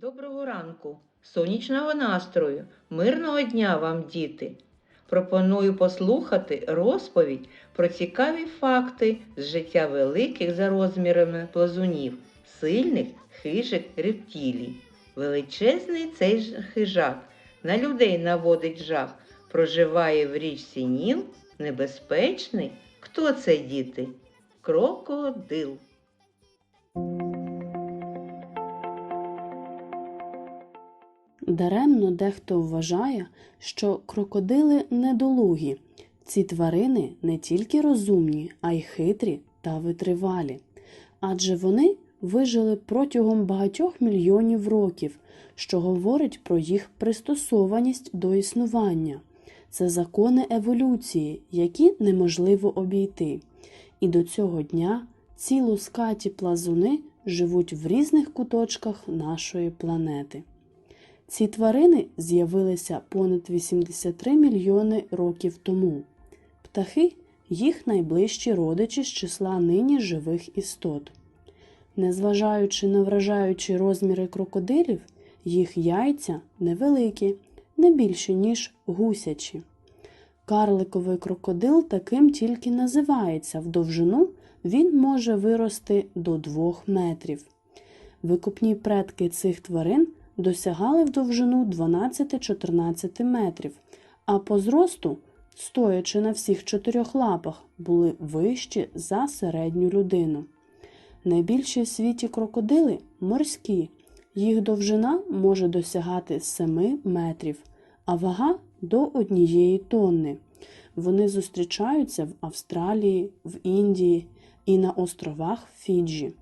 Доброго ранку, сонячного настрою, мирного дня вам, діти! Пропоную послухати розповідь про цікаві факти з життя великих за розмірами плазунів, сильних хижих рептилій. Величезний цей хижак на людей наводить жах, проживає в річці Ніл, небезпечний. Хто це, діти? Крокодил. Даремно дехто вважає, що крокодили недолугі. Ці тварини не тільки розумні, а й хитрі та витривалі. Адже вони вижили протягом багатьох мільйонів років, що говорить про їх пристосованість до існування. Це закони еволюції, які неможливо обійти. І до цього дня ці лускаті плазуни живуть в різних куточках нашої планети. Ці тварини з'явилися понад 83 мільйони років тому. Птахи їх найближчі родичі з числа нині живих істот. Незважаючи на вражаючі розміри крокодилів, їх яйця невеликі, не більші, ніж гусячі. Карликовий крокодил таким тільки називається в довжину він може вирости до 2 метрів. Викупні предки цих тварин досягали в довжину 12-14 метрів, а по зросту, стоячи на всіх чотирьох лапах, були вищі за середню людину. Найбільші в світі крокодили морські. Їх довжина може досягати 7 метрів, а вага до однієї тонни. Вони зустрічаються в Австралії, в Індії і на островах Фіджі.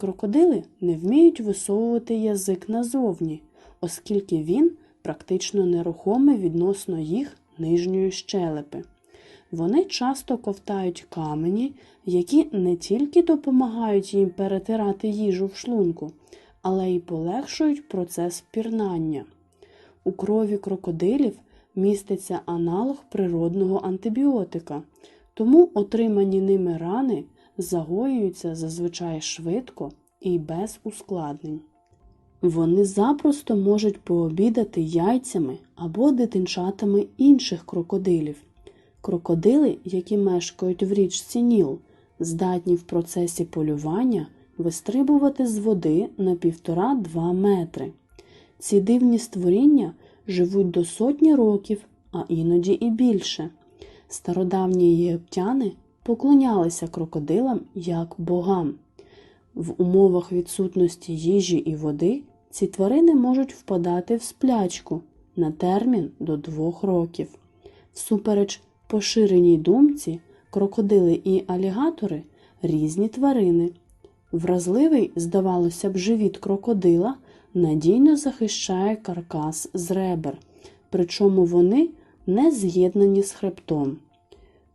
Крокодили не вміють висовувати язик назовні, оскільки він практично нерухомий відносно їх нижньої щелепи. Вони часто ковтають камені, які не тільки допомагають їм перетирати їжу в шлунку, але й полегшують процес пірнання. У крові крокодилів міститься аналог природного антибіотика, тому отримані ними рани загоюються зазвичай швидко і без ускладнень. Вони запросто можуть пообідати яйцями або дитинчатами інших крокодилів. Крокодили, які мешкають в річці Ніл, здатні в процесі полювання вистрибувати з води на 1,5-2 метри. Ці дивні створіння живуть до сотні років, а іноді і більше. Стародавні єгиптяни поклонялися крокодилам як богам. В умовах відсутності їжі і води ці тварини можуть впадати в сплячку на термін до двох років. Всупереч поширеній думці, крокодили і алігатори різні тварини. Вразливий, здавалося б, живіт крокодила надійно захищає каркас з ребер, причому вони не з'єднані з хребтом.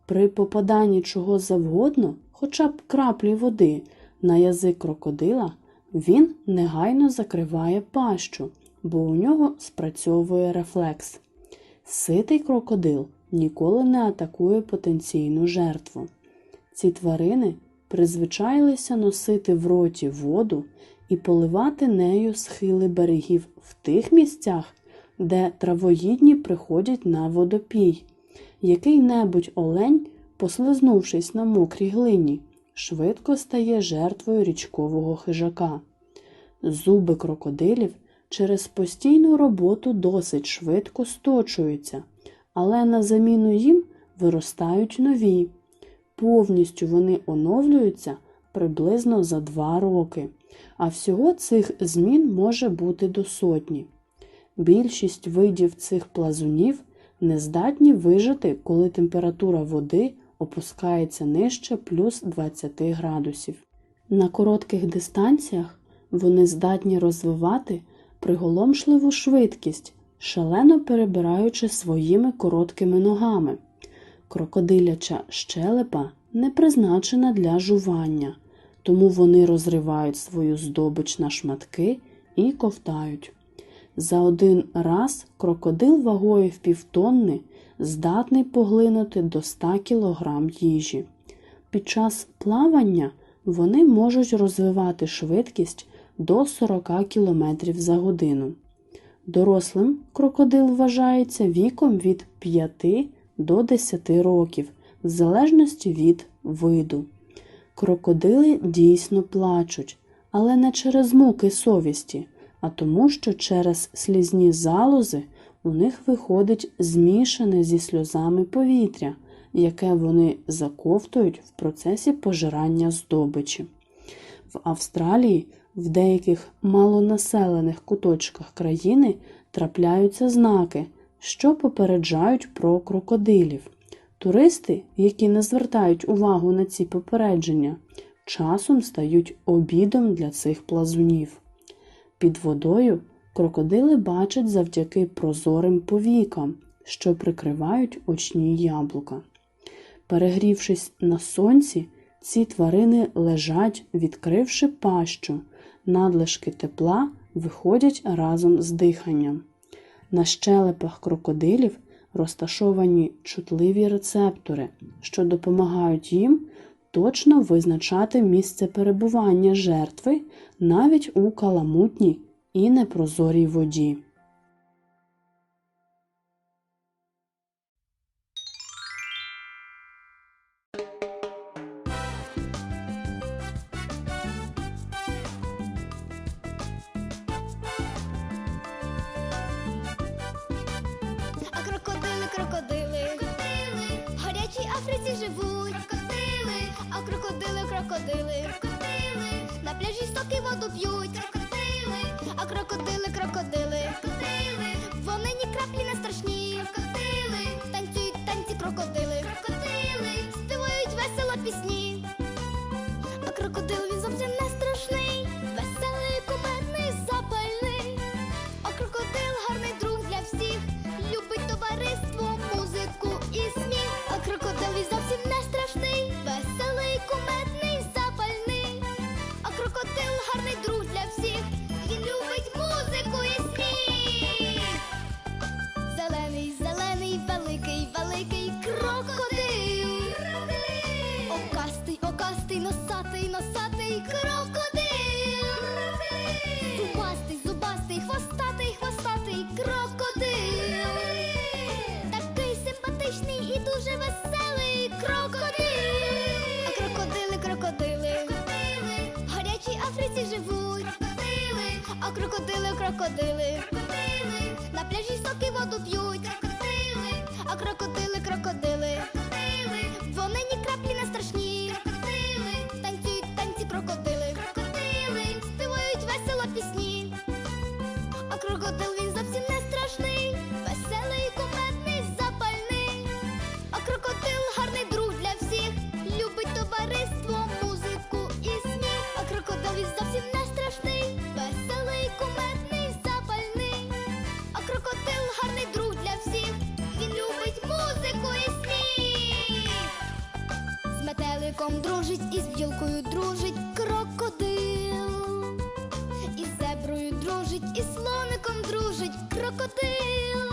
При попаданні чого завгодно, хоча б краплі води, на язик крокодила, він негайно закриває пащу, бо у нього спрацьовує рефлекс. Ситий крокодил ніколи не атакує потенційну жертву. Ці тварини призвичаїлися носити в роті воду і поливати нею схили берегів в тих місцях, де травоїдні приходять на водопій. Який-небудь олень, послизнувшись на мокрій глині, швидко стає жертвою річкового хижака. Зуби крокодилів через постійну роботу досить швидко сточуються, але на заміну їм виростають нові. Повністю вони оновлюються приблизно за два роки, а всього цих змін може бути до сотні. Більшість видів цих плазунів не здатні вижити, коли температура води опускається нижче плюс 20 градусів. На коротких дистанціях вони здатні розвивати приголомшливу швидкість, шалено перебираючи своїми короткими ногами. Крокодиляча щелепа не призначена для жування, тому вони розривають свою здобич на шматки і ковтають. За один раз крокодил вагою в півтонни здатний поглинути до 100 кг їжі. Під час плавання вони можуть розвивати швидкість до 40 км за годину. Дорослим крокодил вважається віком від 5 до 10 років, в залежності від виду. Крокодили дійсно плачуть, але не через муки совісті, а тому, що через слізні залози у них виходить змішане зі сльозами повітря, яке вони заковтують в процесі пожирання здобичі. В Австралії в деяких малонаселених куточках країни трапляються знаки, що попереджають про крокодилів. Туристи, які не звертають увагу на ці попередження, часом стають обідом для цих плазунів. Під водою крокодили бачать завдяки прозорим повікам, що прикривають очні яблука. Перегрівшись на сонці, ці тварини лежать, відкривши пащу, надлишки тепла виходять разом з диханням. На щелепах крокодилів розташовані чутливі рецептори, що допомагають їм точно визначати місце перебування жертви навіть у каламутній і непрозорій воді. otro contenido. А крокодили, крокодили, на пляжі соки воду п'ють. Метеликом дружить, і з бджілкою дружить крокодил. І з зеброю дружить, і з слоником дружить крокодил.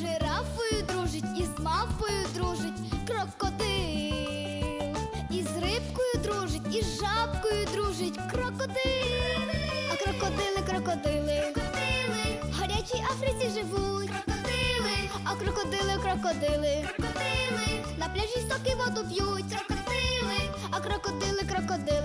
Жирафою дружить, і з мавпою дружить крокодил. І з рибкою дружить, і з жабкою дружить крокодил. А крокодили, крокодили, в гарячій Африці живуть. А крокодили, крокодили, на пляжі стоки воду п'ють крокодили, крокодили.